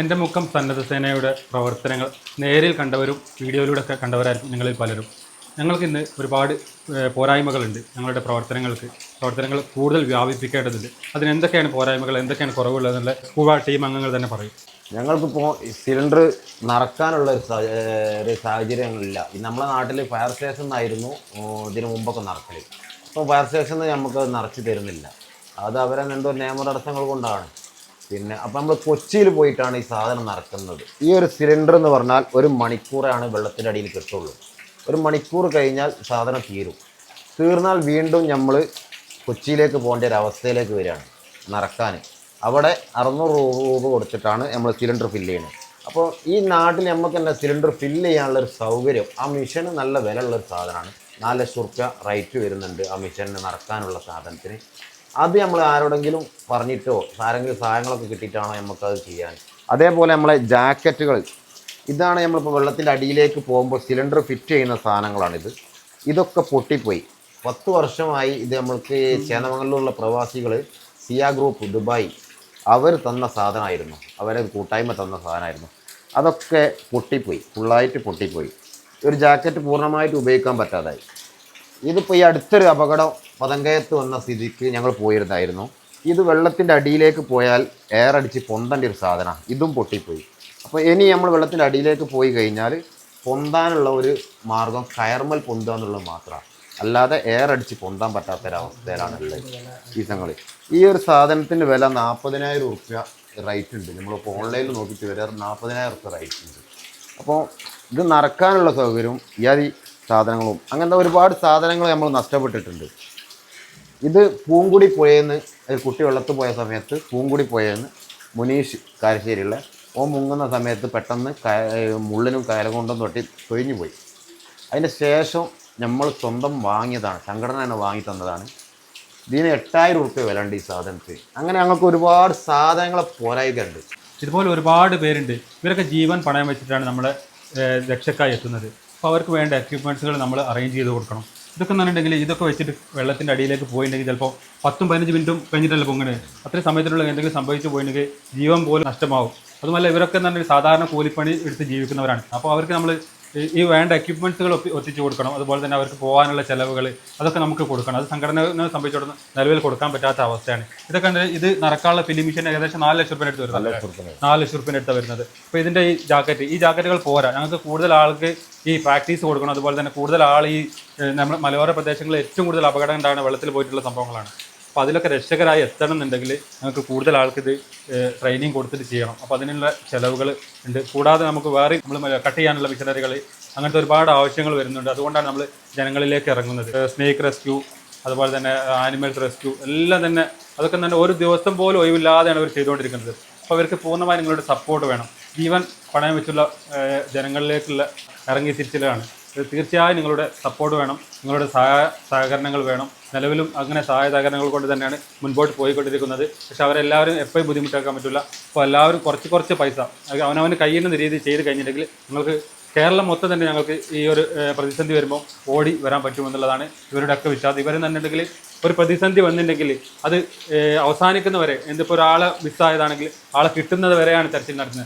എന്റെ മുഖം സന്നദ്ധ സേനയുടെ പ്രവർത്തനങ്ങൾ നേരിൽ കണ്ടവരും വീഡിയോയിലൂടെ ഒക്കെ കണ്ടവരായിരിക്കും നിങ്ങളിൽ പലരും. ഞങ്ങൾക്ക് ഇന്ന് ഒരുപാട് പോരായ്മകളുണ്ട് ഞങ്ങളുടെ പ്രവർത്തനങ്ങൾക്ക്. പ്രവർത്തനങ്ങൾ കൂടുതൽ വ്യാപിപ്പിക്കേണ്ടതുണ്ട്. അതിന് എന്തൊക്കെയാണ് പോരായ്മകൾ എന്തൊക്കെയാണ് കുറവുള്ളതെന്നുള്ള സ്കൂൾ ടീം അംഗങ്ങൾ തന്നെ പറയും. ഞങ്ങൾക്കിപ്പോൾ സിലിണ്ടർ നടക്കാനുള്ള ഒരു സാഹചര്യങ്ങളില്ല. നമ്മുടെ നാട്ടിൽ ഫയർ സ്റ്റേഷൻ എന്നായിരുന്നു ഇതിനു മുമ്പൊക്കെ നിറക്കൽ ഇപ്പോൾ ഫയർ സ്റ്റേഷനിൽ നമുക്ക് നിറച്ച് തരുന്നില്ല. അത് അവരെ എന്തോ നിയമ തടസ്സങ്ങൾ കൊണ്ടാണ്. പിന്നെ അപ്പം നമ്മൾ കൊച്ചിയിൽ പോയിട്ടാണ് ഈ സാധനം നടക്കുന്നത്. ഈ ഒരു സിലിണ്ടർ എന്ന് പറഞ്ഞാൽ ഒരു മണിക്കൂറാണ് വെള്ളത്തിന്റെ അടിയിൽ കിട്ടുള്ളൂ. ഒരു മണിക്കൂർ കഴിഞ്ഞാൽ സാധനം തീരും. തീർന്നാൽ വീണ്ടും നമ്മൾ കൊച്ചിയിലേക്ക് പോകേണ്ട ഒരു അവസ്ഥയിലേക്ക് വരികയാണ് നടക്കാൻ. അവിടെ അറുന്നൂറ് രൂപ കൊടുത്തിട്ടാണ് നമ്മൾ സിലിണ്ടർ ഫില്ല് ചെയ്യുന്നത്. അപ്പോൾ ഈ നാട്ടിൽ നമുക്ക് തന്നെ സിലിണ്ടർ ഫില്ല് ചെയ്യാനുള്ള ഒരു സൗകര്യം? ആ മിഷന് നല്ല വില ഉള്ളൊരു സാധനമാണ്. നാല് ലക്ഷം റുപ്യ റേറ്റ് വരുന്നുണ്ട് ആ മിഷനിൽ നടക്കാനുള്ള സാധനത്തിന്. അത് നമ്മൾ ആരോടെങ്കിലും പറഞ്ഞിട്ടോ ആരെങ്കിലും സഹായങ്ങളൊക്കെ കിട്ടിയിട്ടാണോ നമുക്കത് ചെയ്യാൻ. അതേപോലെ നമ്മളെ ജാക്കറ്റുകൾ. ഇതാണ് നമ്മളിപ്പോൾ വെള്ളത്തിന്റെ അടിയിലേക്ക് പോകുമ്പോൾ സിലിണ്ടർ ഫിറ്റ് ചെയ്യുന്ന സാധനങ്ങളാണിത്. ഇതൊക്കെ പൊട്ടിപ്പോയി. പത്ത് വർഷമായി ഇത് നമ്മൾക്ക് ചേന്നമംഗലൂരിലുള്ള പ്രവാസികൾ സിയ ഗ്രൂപ്പ് ദുബായ് അവർ തന്ന സാധനമായിരുന്നു. അവരെ കൂട്ടായ്മ തന്ന സാധനമായിരുന്നു. അതൊക്കെ പൊട്ടിപ്പോയി. ഫുള്ളായിട്ട് പൊട്ടിപ്പോയി. ഒരു ജാക്കറ്റ് പൂർണമായിട്ട് ഉപയോഗിക്കാൻ പറ്റാതായി. ഇതിപ്പോൾ ഈ അടുത്തൊരു അപകടം പതങ്കയത്ത് വന്ന സ്ഥിതിക്ക് ഞങ്ങൾ പോയിരുന്നായിരുന്നു. ഇത് വെള്ളത്തിന്റെ അടിയിലേക്ക് പോയാൽ എയർ അടിച്ച് പൊന്തേണ്ട ഒരു സാധനമാണ് ഇതും പൊട്ടിപ്പോയി. അപ്പോൾ ഇനി നമ്മൾ വെള്ളത്തിന്റെ അടിയിലേക്ക് പോയി കഴിഞ്ഞാൽ പൊന്താനുള്ള ഒരു മാർഗം കയർമൽ പൊന്തുക എന്നുള്ളത് മാത്രമാണ് അല്ലാതെ എയർ അടിച്ച് പൊന്താൻ പറ്റാത്തൊരവസ്ഥയിലാണ് ഉള്ളത് ഈ സംഗതി. ഈ ഒരു സാധനത്തിന്റെ വില നാൽപ്പതിനായിരം ഉറുപ്പ്യ റൈറ്റ് ഉണ്ട്. നമ്മളിപ്പോൾ ഓൺലൈനിൽ നോക്കിയിട്ട് വരാറ് നാൽപ്പതിനായിരം ഉറുപ്പ്യ റൈറ്റ് ഉണ്ട്. അപ്പോൾ ഇത് നടക്കാനുള്ള സൗകര്യവും ഈ സാധനങ്ങളും. അങ്ങനത്തെ ഒരുപാട് സാധനങ്ങൾ നമ്മൾ നഷ്ടപ്പെട്ടിട്ടുണ്ട്. ഇത് പൂങ്കുടി പോയെന്ന് കുട്ടി വെള്ളത്ത് പോയ സമയത്ത് പൂങ്കുടി പോയെന്ന് മുനീഷ് കാരശ്ശേരിയുള്ള ഓ മുങ്ങുന്ന സമയത്ത് പെട്ടെന്ന് മുള്ളിനും കയലും കൊണ്ടും തൊട്ടി തൊഴിഞ്ഞു പോയി. അതിന് ശേഷം നമ്മൾ സ്വന്തം വാങ്ങിയതാണ് സംഘടന തന്നെ വാങ്ങി തന്നതാണ്. ഇതിന് എട്ടായിരം ഉറുപ്പ്യ വില ഈ സാധനത്തിന്. അങ്ങനെ ഞങ്ങൾക്ക് ഒരുപാട് സാധനങ്ങളെ പോരായുകയുണ്ട്. ഇതുപോലെ ഒരുപാട് പേരുണ്ട്. ഇവരൊക്കെ ജീവൻ പണയം വെച്ചിട്ടാണ് നമ്മൾ രക്ഷക്കായി എത്തുന്നത്. അപ്പോൾ അവർക്ക് വേണ്ട എക്യുപ്മെന്റ്സുകൾ നമ്മൾ അറേഞ്ച് ചെയ്ത് കൊടുക്കണം. ഇതൊക്കെ എന്നുണ്ടെങ്കിൽ ഇതൊക്കെ വെച്ചിട്ട് വെള്ളത്തിന്റെ അടിയിലേക്ക് പോയിട്ടുണ്ടെങ്കിൽ ചിലപ്പോൾ പത്തും പതിനഞ്ച് മിനിറ്റും കഴിഞ്ഞിട്ടല്ല പൊങ്ങണേ അത്രയും സമയത്തിനുള്ള എന്തെങ്കിലും സംഭവിച്ചു പോയിട്ടുണ്ടെങ്കിൽ ജീവൻ പോലും നഷ്ടമാവും. അതുമല്ല ഇവരൊക്കെ എന്ന് പറഞ്ഞാൽ സാധാരണ കൂലിപ്പണി എടുത്ത് ജീവിക്കുന്നവരാണ്. അപ്പോൾ അവർക്ക് നമ്മൾ ഈ- വേണ്ട എക്യുപ്മെന്റ്സുകൾ ഒത്തിച്ചു കൊടുക്കണം. അതുപോലെ തന്നെ അവർക്ക് പോകാനുള്ള ചിലവുകൾ അതൊക്കെ നമുക്ക് കൊടുക്കണം. അത് സംഘടന സംബന്ധിച്ചിടത്തോളം നിലവിൽ കൊടുക്കാൻ പറ്റാത്ത അവസ്ഥയാണ്. ഇതൊക്കെ ഇത് നടക്കാനുള്ള ഫിലിം മിഷൻ ഏകദേശം നാല് ലക്ഷം രൂപ അടുത്ത് വരുന്നത് നാല് ലക്ഷം രൂപ അടുത്ത്. വരുന്നത്. അപ്പോൾ ഇതിന്റെ ഈ ജാക്കറ്റ് ഈ ജാക്കറ്റുകൾ പോരാ. ഞങ്ങൾക്ക് കൂടുതൽ ആൾക്ക് ഈ പ്രാക്ടീസ് കൊടുക്കണം. അതുപോലെ തന്നെ കൂടുതൽ ആൾ ഈ നമ്മുടെ മലയോര പ്രദേശങ്ങളിൽ ഏറ്റവും കൂടുതൽ അപകടം ഉണ്ടാകുന്ന വെള്ളത്തിൽ പോയിട്ടുള്ള സംഭവങ്ങളാണ്. അപ്പോൾ അതിലൊക്കെ രക്ഷകരായി എത്തണം എന്നുണ്ടെങ്കിൽ നമുക്ക് കൂടുതൽ ആൾക്ക് ഇത് ട്രെയിനിങ് കൊടുത്തിട്ട് ചെയ്യണം. അപ്പോൾ അതിനുള്ള ചിലവുകൾ ഉണ്ട്. കൂടാതെ നമുക്ക് വേറെ നമ്മൾ കട്ട് ചെയ്യാനുള്ള മിഷനറികൾ അങ്ങനത്തെ ഒരുപാട് ആവശ്യങ്ങൾ വരുന്നുണ്ട്. അതുകൊണ്ടാണ് നമ്മൾ ജനങ്ങളിലേക്ക് ഇറങ്ങുന്നത്. സ്നേക്ക് റെസ്ക്യൂ അതുപോലെ തന്നെ ആനിമൽ റെസ്ക്യൂ എല്ലാം തന്നെ അതൊക്കെ തന്നെ ഒരു ദിവസം പോലും ഒഴിവില്ലാതെയാണ് അവർ ചെയ്തുകൊണ്ടിരിക്കുന്നത്. അപ്പോൾ അവർക്ക് പൂർണമായി നിങ്ങളുടെ സപ്പോർട്ട് വേണം. ജീവൻ പണയം വെച്ചുള്ള ജനങ്ങളിലേക്കുള്ള ഇറങ്ങി തിരിച്ചിലാണ്. തീർച്ചയായും നിങ്ങളുടെ സപ്പോർട്ട് വേണം നിങ്ങളുടെ സഹായ സഹകരണങ്ങൾ വേണം. നിലവിലും അങ്ങനെ സഹായ സഹകരണങ്ങൾ കൊണ്ട് തന്നെയാണ് മുൻപോട്ട് പോയിക്കൊണ്ടിരിക്കുന്നത്. പക്ഷേ അവരെല്ലാവരും എപ്പോഴും ബുദ്ധിമുട്ടാക്കാൻ പറ്റില്ല. അപ്പോൾ എല്ലാവരും കുറച്ച് കുറച്ച് പൈസ അവനവന് കഴിയുന്ന രീതി ചെയ്ത് കഴിഞ്ഞിട്ടുണ്ടെങ്കിൽ നിങ്ങൾക്ക് കേരളം മൊത്തം തന്നെ ഞങ്ങൾക്ക് ഈ ഒരു പ്രതിസന്ധി വരുമ്പോൾ ഓടി വരാൻ പറ്റുമെന്നുള്ളതാണ് ഇവരുടെ ഒക്കെ വിശ്വാസം. ഇവരെന്ന് പറഞ്ഞിട്ടുണ്ടെങ്കിൽ ഒരു പ്രതിസന്ധി വന്നിട്ടുണ്ടെങ്കിൽ അത് അവസാനിക്കുന്നവരെ എന്തിപ്പോൾ ഒരാളെ മിസ്സായതാണെങ്കിൽ ആളെ കിട്ടുന്നത് വരെയാണ് തെരച്ചിൽ നടത്തുന്നത്.